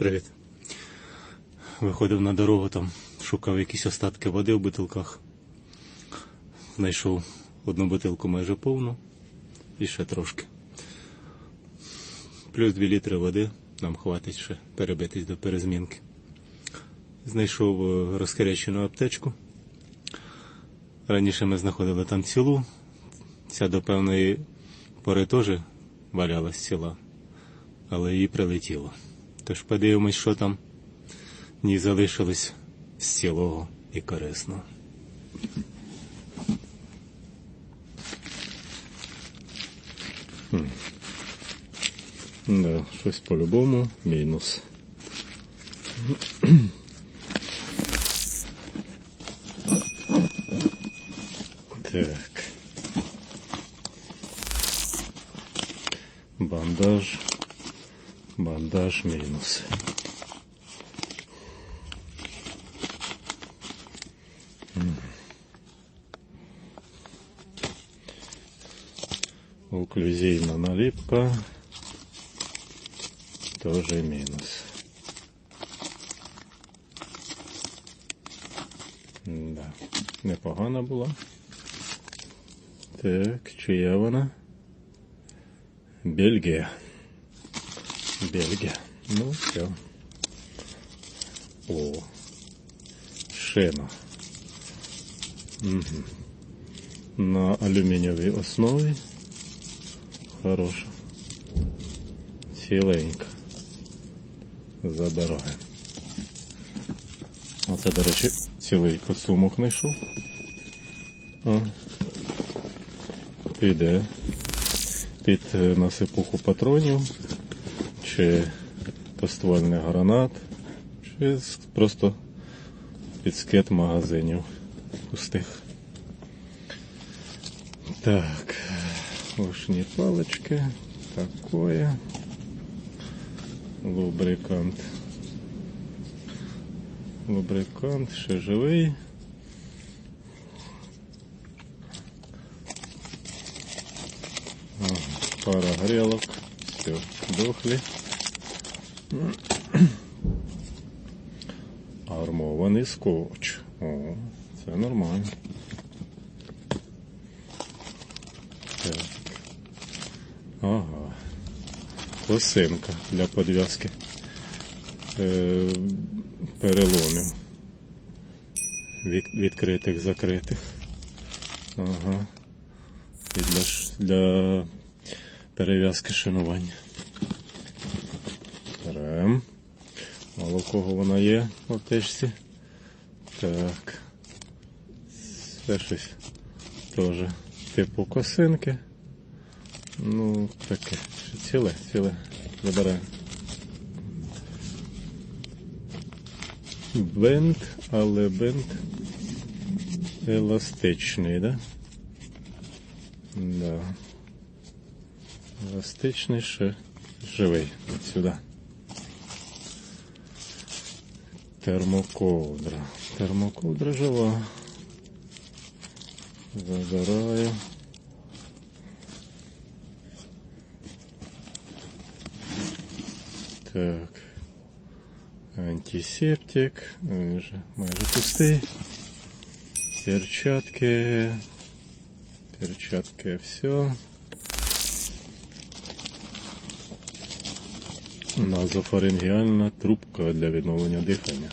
Привіт. Виходив на дорогу там, шукав якісь остатки води в бутилках. Знайшов одну бутилку майже повну і ще трошки. Плюс 2 літри води нам хватить ще перебитись до перезмінки. Знайшов е, розкарячену аптечку. Раніше ми знаходили там цілу. Ця до певної пори теж валялась ціла, але її прилетіло. Тож подивимось, що там в ній залишилось з цілого і корисного. Да, щось по-любому мінус. Так. Бандаж. Бандаж мінус. Оклюзійна наліпка. Тоже мінус. Да. Непогана була. Так, чия вона? Бельгія. Бельгія. Ну, все. О. Шина. Угу. На алюмінієвій основі. Хороша. Ціленька. Забирає. Оце, до речі, цілий косумок знайшов. О. Піде під е, насипуху патронів, чи поствольний гранат, чи просто під скет магазинів пустих. Так, ушні палички, такое. Лубрикант. Лубрикант ще живий. Пара грелок. Все, дохлі. Армований скотч. О, це нормально. Так. Ага. Косинка для подв'язки е, переломів. Від, відкритих, закритих. Ага. І для, для перев'язки шинування. Берем. Мало кого вона є в аптечці. Так. Це щось теж типу косинки. Ну, таке. Ціле, ціле. Забираємо. Бинт, але бинт еластичний, да? Да. Еластичний ще живий. От сюди. Термоковдра. Термоковдра жива. Забираю. Так. Антисептик. Він вже майже пустий. Перчатки. Перчатки все. Назофарингіальна трубка для відновлення дихання.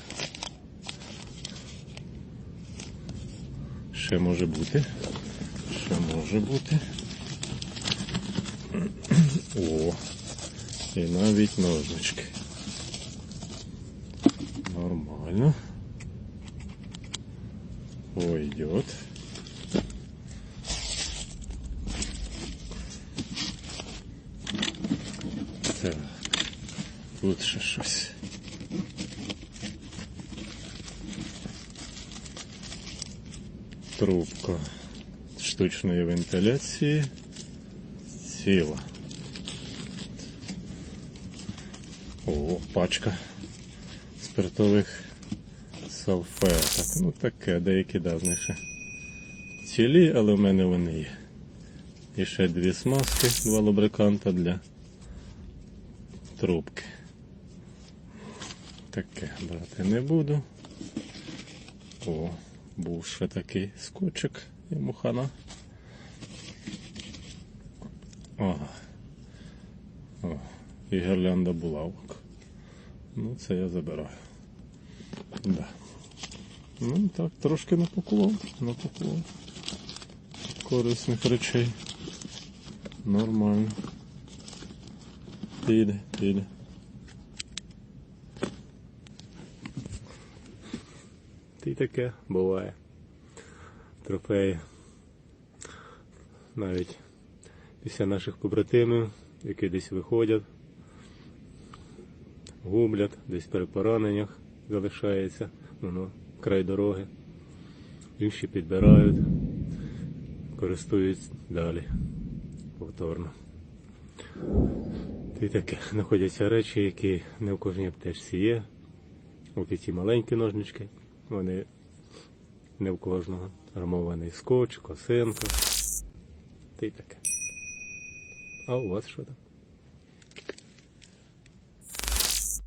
Ще може бути. Ще може бути. О, і навіть ножнички. Нормально. Пойдет. Так, тут ще щось. Трубка штучної вентиляції ціла. О, пачка спиртових салфеток. Ну таке, деякі да, з них ще цілі, але в мене вони є. І ще дві смазки, два лубриканта для трубки. Таке брати не буду. О, був ще такий скотчик йому хана. Ага. О, і гірлянда булавок. Ну, це я забираю. Да. Ну так, трошки напакував, напакував. Корисних речей. Нормально. Піде, піде. Ти таке буває. Трофеї. Навіть після наших побратимів, які десь виходять, гублять, десь при пораненнях залишається, воно край дороги. Інші підбирають, користуються далі повторно. Ти таке знаходяться речі, які не в кожній аптечці є. І ці маленькі ножнички, вони не в кожного. Армований скотч, косинка. й таке. А у вас що там?